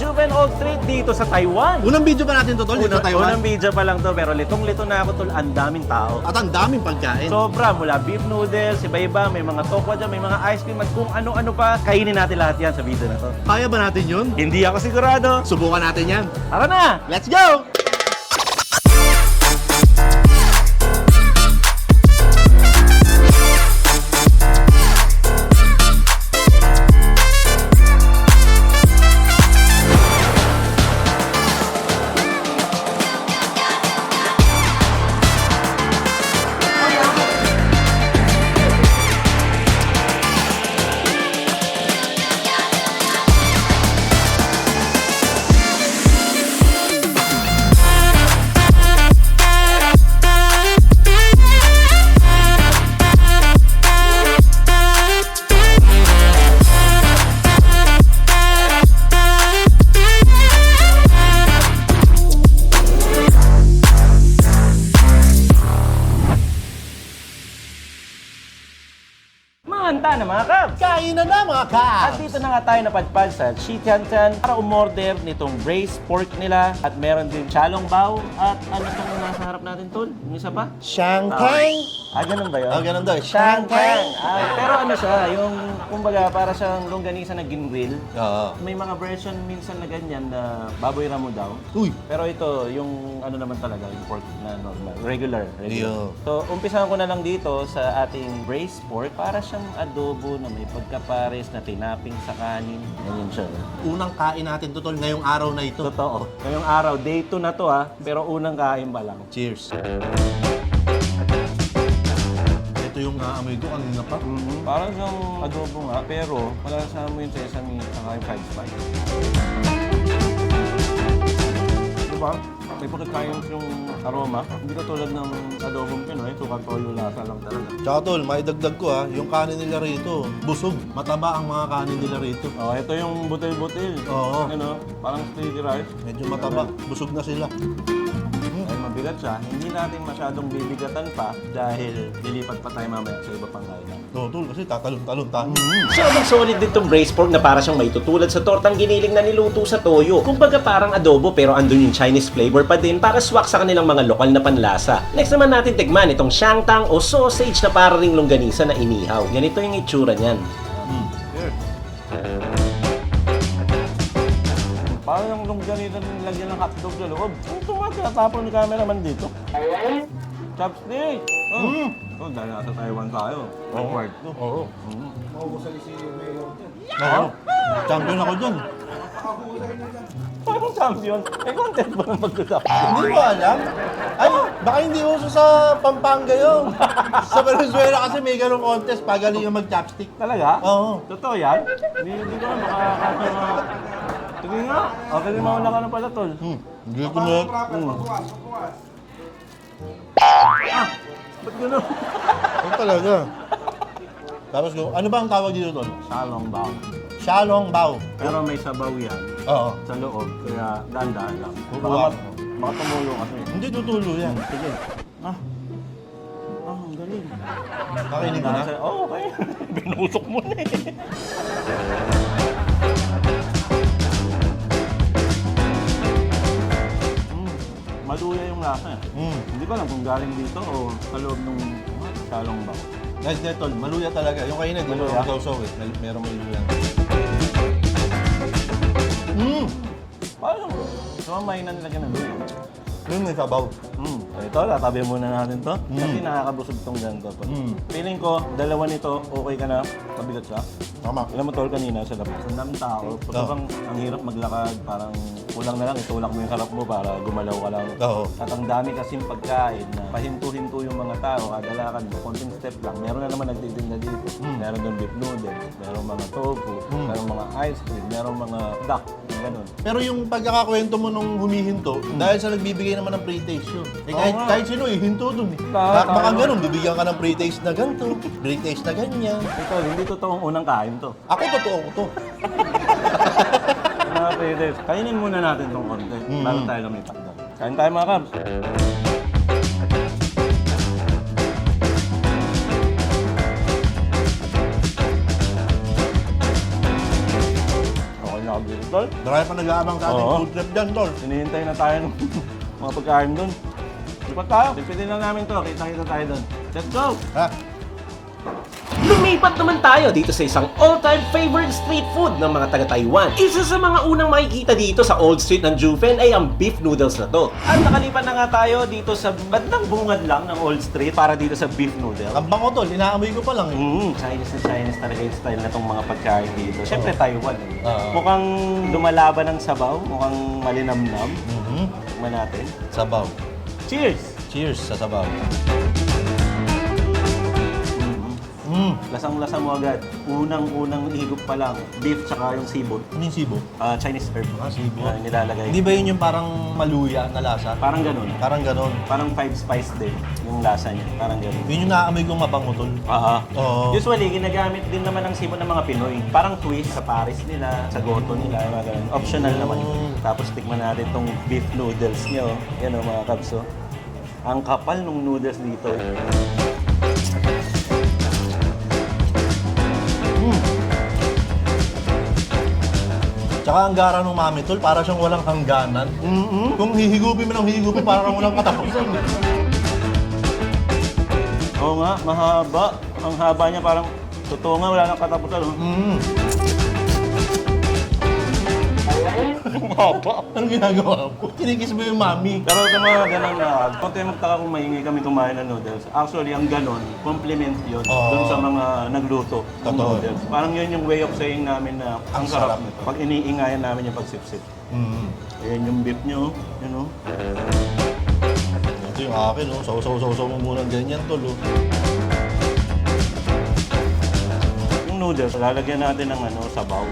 Welcome to Juven Old Street dito sa Taiwan. Unang video pa natin to, tol, dito Una- sa Taiwan. Unang video pa lang to, pero litong-lito na ako tol. Ang daming tao. At ang daming pagkain. Sobra, mula beef noodles, iba-iba, may mga tokwa dyan, may mga ice cream, at kung ano-ano pa. Kainin natin lahat yan sa video na to. Kaya ba natin yun? Hindi ako sigurado. Subukan natin yan. Tara na! Let's go! Mga kabs! Kain na mga At kabs! dito na nga tayo napadpad sa Chichantan para umorder nitong braised pork nila at meron din chalong bao at ano itong nasa harap natin tol? Yung isa pa? Shanghai! Ah, ganun ba yun? Ah, ganun daw. Shanghai! Ah, pero ano siya, yung kumbaga para siyang longganisa na ginwil. Oo. May mga version minsan na ganyan na baboy ramo daw. Uy! Pero ito, yung ano naman talaga, yung pork na normal, regular. regular. Iyo. So, umpisahan ko na lang dito sa ating braised pork para siyang adobo na may pagkapares na tinaping sa kanin. Ganyan siya. Unang kain natin to, tol, ngayong araw na ito. Totoo. Ngayong araw, day 2 na to ha, pero unang kain pa lang. Cheers. Ito yung naamoy ko kanina pa. Mhm. Parang siyang adobo nga, pero malasa mo yung sesame at yung fried spice. Diba? May pagkakayos yung aroma. Hindi ka tulad ng adobong Pinoy, suka toyo lasa lang talaga. Tsaka tol, maidagdag ko ha, yung kanin nila rito, busog. Mataba ang mga kanin nila rito. Oh, ito yung butil-butil. Oo. Ano, parang sticky rice. Medyo mataba. Busog na sila. Mabigat siya. Hindi natin masyadong bibigatan pa dahil lilipat pa tayo mamaya sa iba pang kainan. No, tol, kasi tatalon-talon tayo. Solid solid din tong braised pork na para siyang may tutulad sa tortang giniling na niluto sa toyo. Kumbaga parang adobo pero andun yung Chinese flavor pa din para swak sa kanilang mga lokal na panlasa. Next naman natin tikman itong shanktang o sausage na para ring longganisa na inihaw. Ganito yung itsura niyan. Parang yung longganisa na lagyan ng hotdog sa loob. Ito nga, tinatapon ni cameraman dito. Chopstick! Mm. oh dahil nasa Taiwan tayo. Awkward to. Oo. Oo. Champion ako dyan. Parang champion. May content ba ng? Hindi ko alam. Ay, baka hindi uso sa Pampanga yun. sa Venezuela kasi may ganong contest, pagaling yung mag-chopstick. Talaga? Oo. Totoo yan? Hindi, hindi ko makakasama. Sige nga. Okay, di mauna ka na pala, tol. Hmm. Hindi ko na. Hmm. Ah! Ba't gano'n? Ano talaga? Tapos ko, ano ba ang tawag dito tol? Salong bao. Shalong bao. Pero may sabaw yan Oo. sa loob, kaya dahan-dahan lang. Baka, Wow. mat- baka tumulo kasi. Hindi tutulo yan. Sige. Ah. Ah, ang galing. Kakinig mo na? Oo, okay. Binusok mo na eh. Maluya yung lasa eh. Hmm. Hindi ko alam kung galing dito o sa loob ng salong ba. Guys, hindi tol, maluya talaga. Yung kainag, di Maluya? ba sausaw eh. May- Merong may luya. Hmm. Parang, so may nilagyan ng luya. Yung may sabaw. Mm. So ito, tatabi muna natin to. Kasi Mm. nakakabusog tong ganito. po. Mm. Feeling ko, dalawa nito, okay ka na. Mabigat siya. Tama. Alam mo tol kanina sa labas. Ang daming tao. Pag Oo. bang ang hirap maglakad, parang kulang na lang, itulak mo yung harap mo para gumalaw ka lang. Oo. At ang dami kasing pagkain na pahinto-hinto yung mga tao, kada lakad mo, konting step lang. Meron na naman nagtitinda dito. Mm. Meron doon beef noodles, meron mga tofu, Mm. meron mga ice cream, meron mga duck, ganun. Pero yung pagkakakwento mo nung humihinto, dahil sa nagbibigay naman ng pre-taste yun. Eh, kahit, nga. kahit sino, eh, hinto dun eh. Baka baka ganun, bibigyan ka ng pre-taste na ganito, pre-taste na ganyan. Ito, hindi totoong unang kain to. Ako, totoo ko to. Traders, kainin muna natin tong konti Mm. bago tayo lumipat doon. Kain tayo mga kabs. Okay na nakabili, tol. Marami pa nag-aabang sa ating Oo. food trip dyan, tol. Hinihintay na tayo ng mga pagkain doon. Lipat tayo. Pipitin na namin to. Kita-kita tayo doon. Let's go! Ha? Lumipat naman tayo dito sa isang all-time favorite street food ng mga taga-Taiwan. Isa sa mga unang makikita dito sa Old Street ng Juven ay ang beef noodles na to. At nakalipat na nga tayo dito sa bandang bungad lang ng Old Street para dito sa beef noodle. Ang bango, tol. Inaamoy ko pa lang eh. Mm, Chinese na Chinese talaga yung style na tong mga pagkain dito. Siyempre Taiwan eh. Oo. Mukhang lumalaban ng sabaw, mukhang malinamnam. Mhm. Tikman natin. Sabaw. Cheers! Cheers sa sabaw. Mm. Lasang-lasa mo agad. Unang-unang higop pa lang. Beef tsaka yung sibol. Ano yung sibo? Ah, Chinese herb. Ah, sibol. Na nilalagay. Hindi ba yun yung parang maluya na lasa? Parang ganun. Parang ganon. Parang five spice din yung lasa niya. Parang ganun. Yun yung naaamoy kong mabango, tol. Ah, Oo. Usually, ginagamit din naman ng sibol ng mga Pinoy. Parang twist sa Paris nila, sa goto nila, mga ganun. Optional naman yun. Tapos tikman natin tong beef noodles niyo. Yan o mga kabso. Ang kapal ng noodles dito. Tsaka ang gara ng mami, tol, para siyang walang hangganan. Mm-mm. Kung hihigupin mo ng hihigupin, parang walang katapusan. Oo nga, mahaba. Ang haba niya parang totoo nga, wala nang katapusan. Oh. Mm. Mahaba. Anong ginagawa mo? Kinikis mo yung mami. Pero sa mga ganun na, kung tayo magtaka kung mahingi kami kumain ng noodles, actually, ang ganon, compliment yun Oo. dun sa mga nagluto ng Totoo. noodles. Parang yun yung way of saying namin na ang, Ang sarap sarap. nito. Pag iniingayan namin yung pagsipsip. Mm. Ayan yung beef nyo, yun o. Ito yung akin, oh. Saw-saw-saw mo muna ganyan, tol, oh. Yung noodles, lalagyan natin ng ano, sabaw.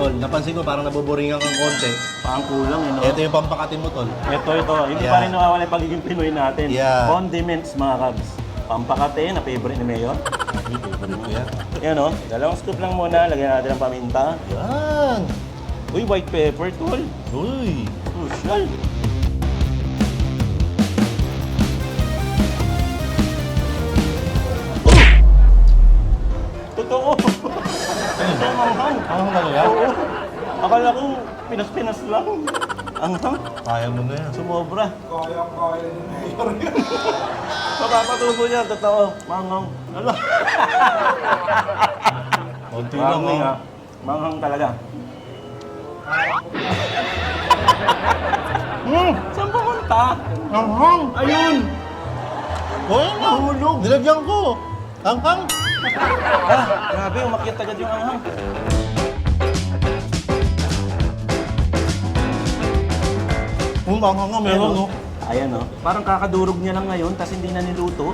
Tol, napansin ko parang naboboringan kang konti. Parang kulang, eh, no? Ito yung pampakatin mo, tol. Ito, ito. Hindi Yeah. pa rin nawawala yung pagiging Pinoy natin. Yeah. Condiments, mga kabs. Pampakate, na favorite ni Mayor. Ay, favorite ko yan. Yan o, dalawang scoop lang muna. Lagyan natin ng paminta. Yan! Uy, white pepper, tol. Uy! Social. Manghang. Ano talaga? Oo. Akala ko pinas-pinas lang. Ang hang. Kaya mo na yan. Sumobra. Mapapatubo niya, totoo. Manghang. Ano? Konti lang, Manghang oh. nga. Manghang talaga. Hmm, saan pumunta? Anghang! Ayun! Na. Nahulog. Nilagyan ko. Anghang! Ah, grabe, umakyat agad yung anghang. Kung anghang nga, meron, no? Ayan oh. Parang kakadurog niya lang ngayon, tapos hindi na niluto.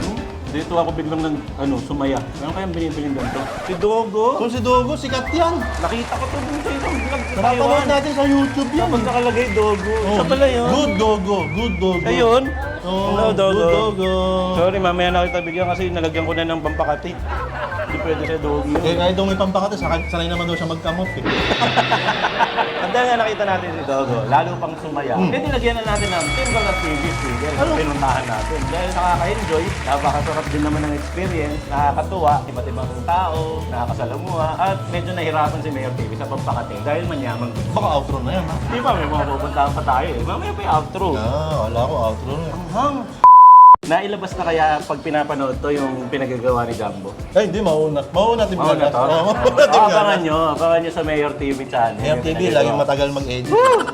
Hmm, Dito ako biglang nang, ano, sumaya. Ano kayang binibilin doon to? Si Dogo. Kung si Dogo, sikat yan. Nakita ko to dun sa isang vlog sa natin sa YouTube yan. Pag nakalagay Dogo. Oh, Siya pala yun. Good Dogo. Good Dogo. Ayun. Hello, Dogo. Dogo. Sorry, mamaya na kita bigyan kasi nalagyan ko na ng pampakati. Hindi pwede sa Dogo yun. Eh, kahit daw may pampakati, sanay naman daw siya magkamot eh. Dahil nga nakita natin si Dogo, lalo pang sumaya. Hmm. Kaya nilagyan na natin ng Timber na TV Sticker. Ano? Pinuntahan natin. Dahil nakaka-enjoy, napakasarap din naman ng experience, nakakatuwa, iba't ibang tao, nakakasalamuha, at medyo nahirapan si Mayor TV sa pampakati dahil manyamang din. Baka outro na yan, ha? Di ba, may mga pupuntahan pa tayo eh. Mamaya pa yung outro. Ah, wala ko outro na. Hang! Nailabas na kaya pag pinapanood to yung pinagagawa ni Jumbo? Ay, hindi, mauna. Mauna natin Mauna to? Oo, mauna Oh, natin abangan nyo, abangan nyo sa Mayor TV channel. Yung TV, pinagagawa. laging matagal mag-edit.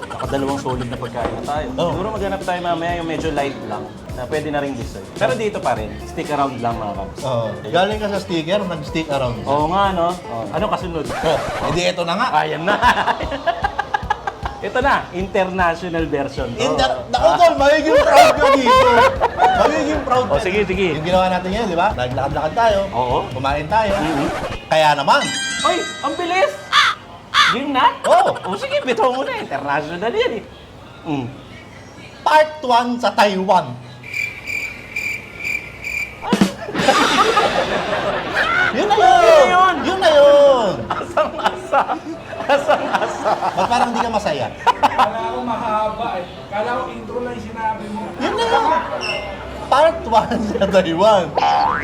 Nakadalawang solid na pagkain na tayo. Oh. Siguro maghanap tayo mamaya yung medyo light lang na pwede na ring dessert. Pero dito pa rin, stick around lang mga kabs. Oo. Galing ka sa sticker, nag-stick around. Oo nga, no? Oh. Ano kasunod? Oh, edi ito na nga. Ayan na. Ito na, international version. to. Inter... Naku, Tol, magiging proud ka dito. Magiging proud Oh, ka. sige, sige. Yung ginawa natin yan, di ba? Naglakad-lakad tayo. Oo. Kumain tayo. Mhm. Kaya naman, Ay, ang bilis! Game na? Oo. Oh, sige, bitaw mo na. International yan eh. Mm. part 1 sa Taiwan. yun na yun! yun? Yun na yun! Asang-asa. Asang-asa. Ba't parang hindi ka masaya? Kala ko mahaba eh. Kala ko intro lang sinabi mo. Yun na yun. Part 1 sa Taiwan.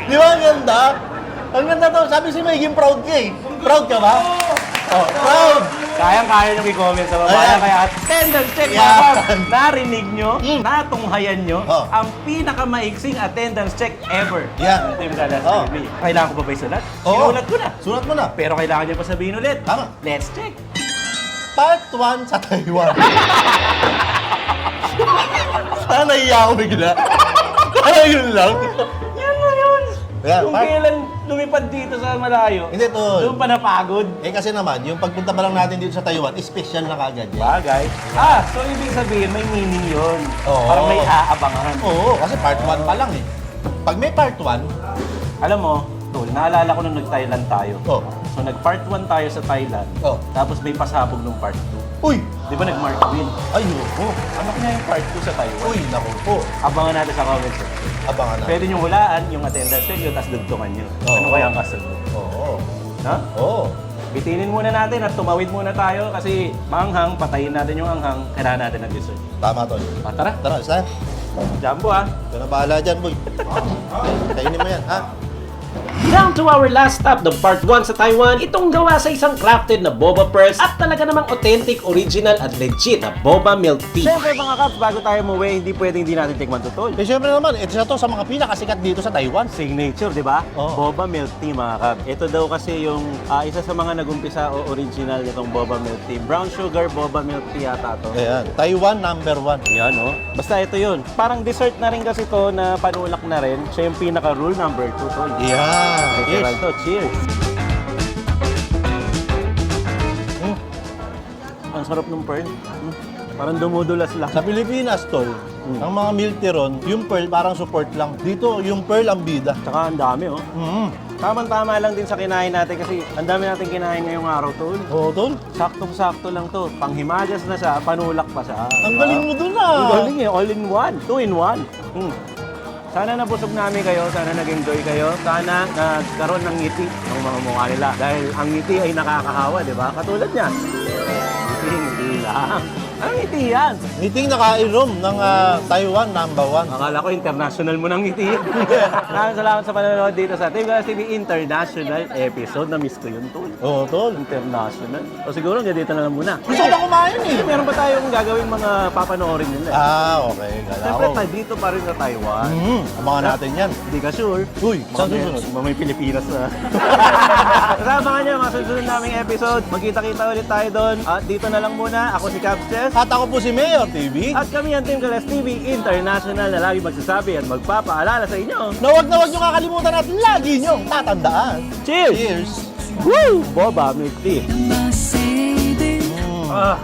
Di ba ang ganda? Ang ganda to. Sabi si Maygin proud ka eh. Proud ka ba? Oh, proud! Kayang-kaya nyo i-comment sa baba. Ayan. Kaya at 10 and Yeah. mga. Narinig nyo, Mm. natunghayan nyo, Oh. ang pinakamaiksing attendance check ever. Yeah. Team Dallas Oh. TV. Kailangan ko pa ba isulat? Oo. Sinulat ko na. Sunat mo na. Pero kailangan nyo pa sabihin ulit. Tama. Let's check. Part 1 sa Taiwan. Sana naiya ako bigla. Sana yun lang. Yan na yun. Yan, Kung part- kailan lumipad dito sa malayo, Hindi, tol. doon pa napagod. Eh kasi naman, yung pagpunta pa lang natin dito sa Taiwan, special na kagad yan. Bagay. Ah, so ibig sabihin may meaning yun. Oo. Parang may aabangan. Oo, kasi part 1 pa lang eh. Pag may part 1, Alam mo, Tol, naalala ko nung nag-Thailand tayo. oh, So nag-part 1 tayo sa Thailand. Oh. Tapos may pasabog nung part 2. uy, Di ba nag-Mark Win? ayoko. Ano kaya yung part 2 sa Taiwan? Uy, naku po. Abangan natin sa comment section. Abangan na. Pwede nyo hulaan yung attendance yun, tapos dugtungan nyo. Oo. Ano kaya ang kasunod? Oo. Ha? Oo. Bitinin muna natin at tumawid muna tayo kasi manghang, patayin natin yung anghang, kailangan natin ng dessert. Tama, Tol. Ah, tara, Tara, isa. jumbo ah. Ito na bahala dyan, boy. Kainin mo yan, ha? Down to our last stop ng part 1 sa Taiwan, itong gawa sa isang crafted na boba pearls at talaga namang authentic, original at legit na boba milk tea. Siyempre mga kaps, bago tayo umuwi, hindi pwedeng hindi natin tikman to tol. Eh, syempre naman, ito na to sa mga pinakasikat dito sa Taiwan. Signature, di ba? Oo. Boba milk tea, mga kab. Ito daw kasi yung ah, isa sa mga nagumpisa o original nitong boba milk tea. Brown sugar boba milk tea yata to. Ayan, Taiwan number one. Yan, oh. Basta ito yun. Parang dessert na rin kasi to na panulak na rin. Siya yung pinaka-rule number 2, tol. Yeah. Literal Yes. to. Cheers! Mm. Ang sarap ng pearl. Mm. Parang dumudulas lang. Sa Pilipinas, tol, ang mga milk tea ron, yung pearl parang support lang. Dito, yung pearl ang bida. Tsaka ang dami, oh. Mm. Tamang-tama lang din sa kinain natin kasi ang dami natin kinain ngayong araw, tol. Oo, tol. Saktong-sakto lang to. Panghimagas na siya, panulak pa siya. Ang galing mo dun, Ang ah. galing eh, all in one. Two in one. Hmm. Sana nabusog namin kayo, sana nag-enjoy kayo, sana nagkaroon ng ngiti ng mga mukha nila. Dahil ang ngiti ay nakakahawa, di ba? Katulad niyan. Ngiti, ngiti lang. Ang ngiti yan. Meeting nakainom ng ah, Taiwan number one. Akala ko international mo ng ngiti. Maraming salamat sa panonood dito sa Team Galas TV International episode. Na-miss ko yun, tol. Oo, tol. International. O siguro hanggang dito na lang muna. Gusto ko na kumain eh. Meron ba tayong gagawing mga papanoorin nila? Ah, okay. Gala Siyempre, ko. tayo dito pa rin sa Taiwan. Mm, abangan natin yan. Hindi ka sure. Uy, Baka saan may- susunod? baka may Pilipinas na. Kasama ka niyo, mga susunod naming episode. Magkita-kita ulit tayo doon. At dito na lang muna. Ako si Caps Chess. At ako po si Mayor TV. At kami ang Team Galas TV International na lagi magsasabi at magpapaalala sa inyo. Na huwag na huwag nyo kakalimutan at lagi nyo tatandaan. Cheers! Cheers! Woo! Boba milk tea. Mm. Ah,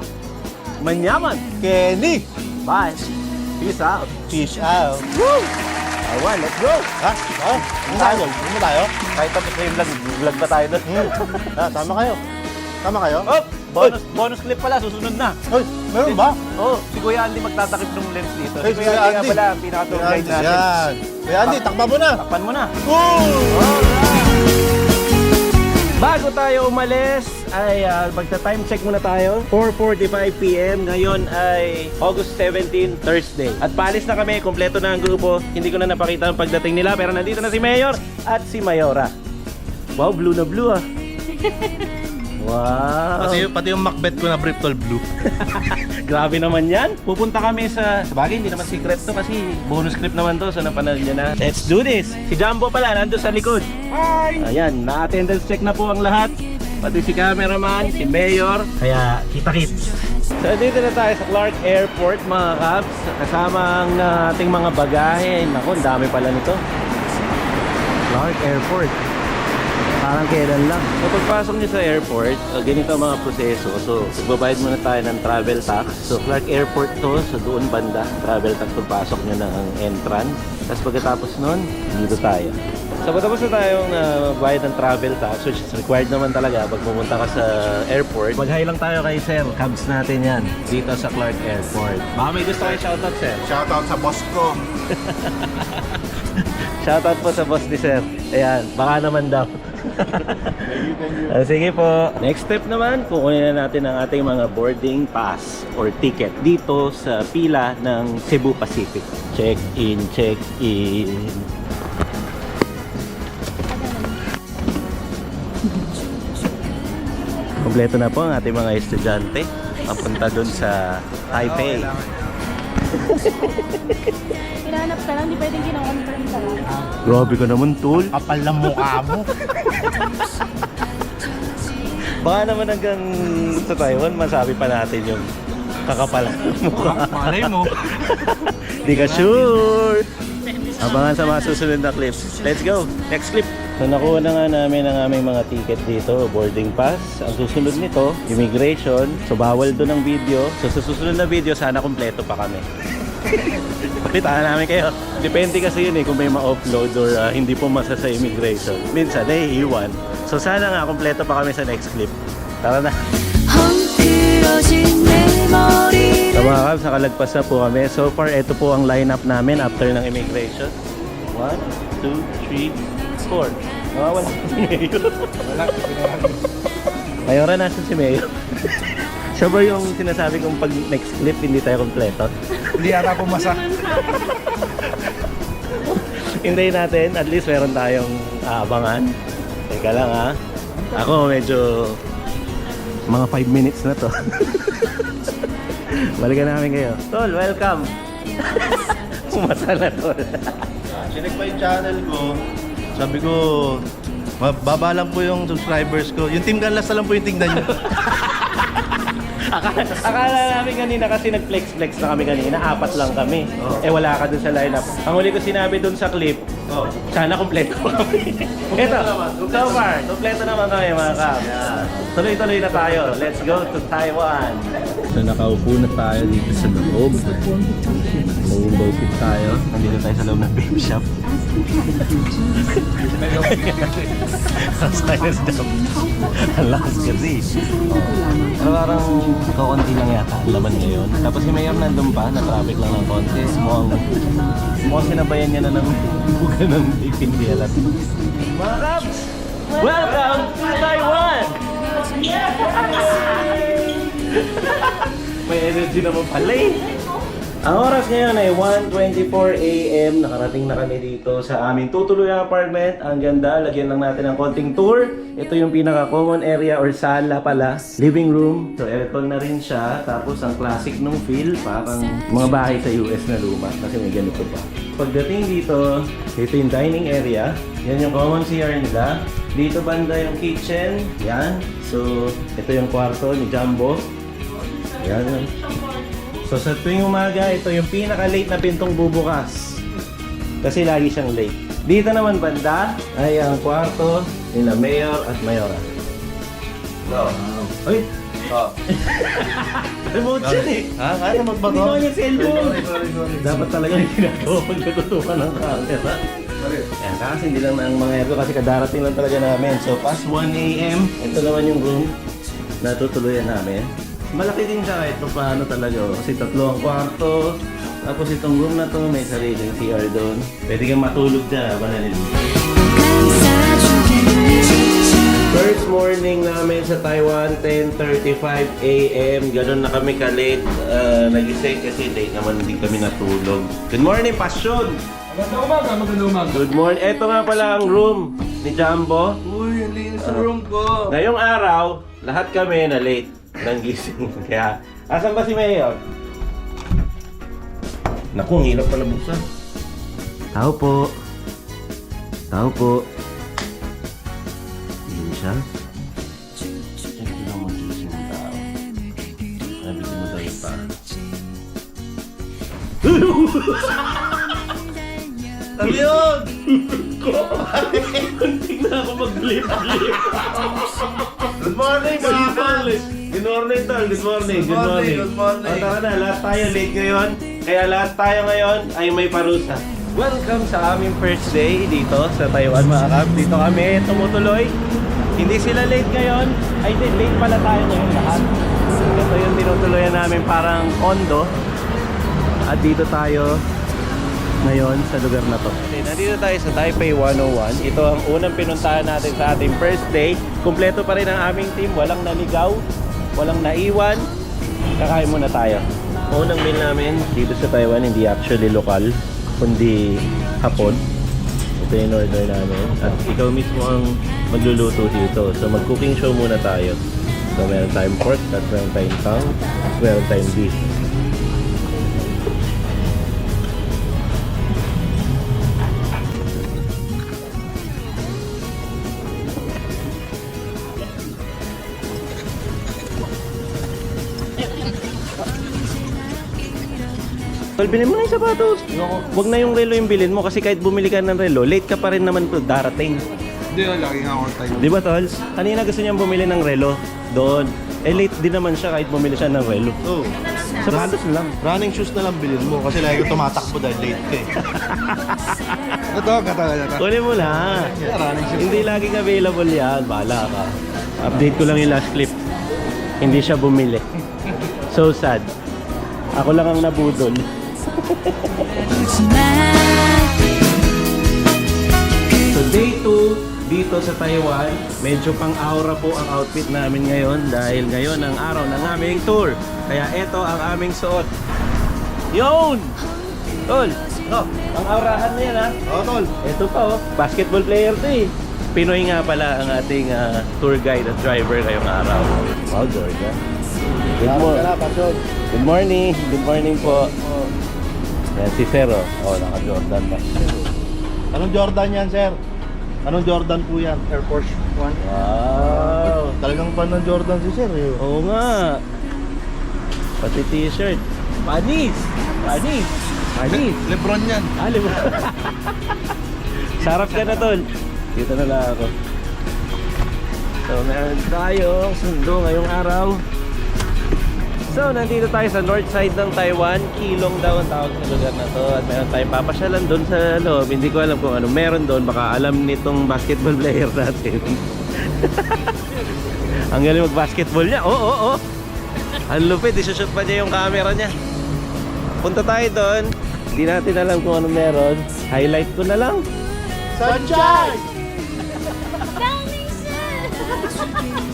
manyaman. Kenny! Bye. Peace out. Fish out. Woo! Taiwan, let's go! Ha? Oh, ano tayo? Ano tayo? Kahit tapos na yung vlog, vlog pa tayo doon. Hmm. Ah, tama kayo. Tama kayo? Oh, bonus, bonus clip pala, susunod na. Hoy, meron ba? Oh, si Kuya Andy magtatakip ng lens dito. Hey, Si Kuya Andy nga pala, ang pinaka-tour guide Andy, natin. Yan. Kuya Andy, takpa mo na. Takpan mo na. Woo! Bago tayo umalis, ay uh, magta-time check muna tayo. 4.45pm. Ngayon ay August 17, Thursday. At paalis na kami, kompleto na ang grupo. Hindi ko na napakita ang pagdating nila, pero nandito na si Mayor at si Mayora. Wow, blue na blue ah. Wow. Pati, pati yung Macbeth ko na Briptol Blue. Grabe naman yan. Pupunta kami sa... Sabagay, hindi naman secret to kasi bonus clip naman to. So napanood nyo na. Let's do this! Si Jumbo pala, nandun sa likod. Hi! Ayan, na-attendance check na po ang lahat. Pati si cameraman, si Mayor. Kaya, kita-kit. So, dito na tayo sa Clark Airport, mga Caps. Kasama ang uh, ating mga bagahe. Naku, ang dami pala nito. Clark Airport. Parang kailan lang. So pagpasok niyo sa airport, uh, ganito ang mga proseso. So magbabayad muna tayo ng travel tax. So Clark Airport to, sa doon banda, travel tax pagpasok niyo ng entrance. Tapos pagkatapos nun, dito tayo. So patapos na tayong uh, bayad ng travel tax, which is required naman talaga pag pumunta ka sa airport. Mag-hi lang tayo kay Sir, cabs natin yan, dito sa Clark Airport. Baka may gusto kayo shoutout, Sir. Shoutout sa boss ko. Shoutout po sa boss ni Sir. Ayan, baka naman daw. Ah, sige po. Next step naman, kukunin na natin ang ating mga boarding pass or ticket dito sa pila ng Cebu Pacific. Check in, check in. Kompleto na po ang ating mga estudyante. Papunta dun sa Taipei. Hinahanap ka lang, di pwedeng kinoconfirm ka lang. Grabe ka naman, tol. Kapal ng mukha mo. Baka naman hanggang sa Taiwan, masabi pa natin yung kakapal ng mukha. Malay mo. Di ka sure. Abangan sa mga susunod na clips. Let's go. Next clip. So nakuha na nga namin ang aming mga ticket dito, boarding pass. Ang susunod nito, immigration. So bawal doon ang video. So sa susunod na video, sana kumpleto pa kami. Kita namin kayo. Depende kasi yun eh kung may ma-offload or uh, hindi pumasa sa immigration. Minsan, naiiwan. So sana nga, kompleto pa kami sa next clip. Tara na! So mga kabs, nakalagpas na po kami. So far, ito po ang lineup namin after ng immigration. One, two, three, four. Nawawala si Mayo. Wala, si Mayo. Mayora, nasan si Mayo? Siya ba yung sinasabi kong pag next clip hindi tayo kompleto? Hindi ata pumasa. Hintayin natin, at least meron tayong aabangan. Teka lang ha. Ako medyo mga 5 minutes na to. Balikan namin kayo. Tol, welcome! Pumasa na tol. Chinek pa yung channel ko. Sabi ko, baba lang po yung subscribers ko. Yung Team Ganlas na lang po yung tingnan nyo. Akala, akala namin kanina kasi nag-flex-flex na kami kanina, apat lang kami. Oo. Eh wala ka dun sa lineup. Ang huli ko sinabi dun sa clip, oh. sana kumpleto kami. Ito, naman, kumpleto so far, kumpleto naman kami mga kap. Tuloy-tuloy na tayo. Let's go to Taiwan. So nakaupo na tayo dito sa loob. Seat tayo. Nandito tayo sa loob ng baby shop. Sinus jump. Ang lakas kasi. Pero parang kakunti lang yata ang laman ngayon. Tapos si Mayor nandun pa, na-traffic lang ng konti. Mukhang, mukhang sinabayan niya na ng buga ng hindi alam. Mga! Welcome to Taiwan! May energy naman pala eh. Ang oras ngayon ay 1.24 a.m. Nakarating na kami dito sa aming tutuluyang apartment. Ang ganda, lagyan lang natin ng konting tour. Ito yung pinaka-common area or sala pala. Living room. So aircon na rin siya. Tapos ang classic nung feel, parang mga bahay sa US na luma. Kasi may ganito pa. Pagdating dito, ito yung dining area. Yan yung common CR nila. Dito banda yung kitchen. Yan. So, ito yung kwarto ni Jumbo. Yan. So sa tuwing umaga, ito yung pinaka-late na pintong bubukas. Kasi lagi siyang late. Dito naman banda ay ang kwarto nila Mayor at Mayora. No. Ay! Oh. Remote yan eh! Ha? Kaya na magbago? Hindi ko yung cellphone! Dapat talaga yung ginagawa pag natutukan ng camera. Ayan, kasi hindi lang ng mga aircon kasi kadarating lang talaga namin. So past 1 a.m., ito naman yung room na tutuluyan namin. Malaki din siya kahit pa paano talaga. oh. Kasi tatlo ang kwarto. Tapos itong room na to, may sariling CR doon. Pwede kang matulog dyan naliligo. First morning namin sa Taiwan, 10.35 a.m. Ganon na kami ka-late. Uh, Nagising kasi late naman din kami natulog. Good morning, Passion! Magandang umaga, magandang umaga. Good morning. Ito nga pala ang room ni Jumbo. Uy, ang linis sa room ko. Ngayong araw, lahat kami na late ng gising. Kaya, asan ba si Mayor? Naku, ang hirap pala buksan. Tao po. Tao po. Hindi siya. Ko lang magising ng tao. Mo daw yung pa. Yun? Kunting na ako mag-blip-blip. Good morning, mga kalis. Good morning, Tol. Good morning. Good morning, good morning. O, tara na. Lahat tayo late ngayon. Kaya lahat tayo ngayon ay may parusa. Welcome sa aming first day dito sa Taiwan, mga kap. Dito kami tumutuloy. Hindi sila late ngayon. Ay, hindi. Late pala tayo ngayon lahat. Ito yung tinutuloyan namin parang condo. At dito tayo ngayon sa lugar na to. Nandito tayo sa Taipei 101. Ito ang unang pinuntahan natin sa ating first day. Kumpleto pa rin ang aming team. Walang naligaw, walang naiwan. Kakain muna tayo. Unang meal namin dito sa Taiwan, hindi actually lokal, kundi hapon. Ito yung order namin. At ikaw mismo ang magluluto dito. So mag-cooking show muna tayo. So meron tayong pork, at meron tayong tang, at meron tayong beef. Tol, bilhin mo na yung sapatos. Huwag na yung relo yung bilhin mo kasi kahit bumili ka ng relo, late ka pa rin naman to darating. Hindi, lagi nga ako tayo. Di ba, Tol? Kanina gusto niyang bumili ng relo doon. Eh, late din naman siya kahit bumili siya ng relo. Oh. Sapatos lang. Running shoes na lang bilhin mo kasi lagi ko tumatakbo dahil late ka eh. Ito, katagal na Kunin mo na. Hindi laging available yan. Bahala ka. Update ko lang yung last clip. Hindi siya bumili. So sad. Ako lang ang nabudol. So day 2 dito sa Taiwan, medyo pang aura po ang outfit namin ngayon dahil ngayon ang araw ng aming tour. Kaya ito ang aming suot. Yun! Tol, oh, ang aurahan na yan ha. Oo, tol. Ito pa oh, basketball player to eh. Pinoy nga pala ang ating ah, tour guide at driver ngayong araw. Wow, Georgia. Good, mo- Salamat ka na, Pasyon. Good morning. Good morning po. Yan si Zero. Oh, naka-Jordan pa. Anong Jordan yan, sir? Anong Jordan po yan? Air Force One. Wow. Talagang fan ng Jordan si sir eh. Oo nga. Pati t-shirt. Panis! Panis! Panis! Lebron yan. Ah, lima. Sarap ka na, tol. Dito na lang ako. So, meron tayong sundo ngayong araw. So, nandito tayo sa north side ng Taiwan. Kilong daw ang tawag sa lugar na to. At meron tayong papasyalan doon sa loob. Hindi ko alam kung ano meron doon. Baka alam nitong basketball player natin. ang galing mag-basketball niya. Oo, oo, oo. Ang lupit. Isushoot pa niya yung camera niya. Punta tayo doon. Hindi natin alam kung ano meron. Highlight ko na lang. Sunshine! 너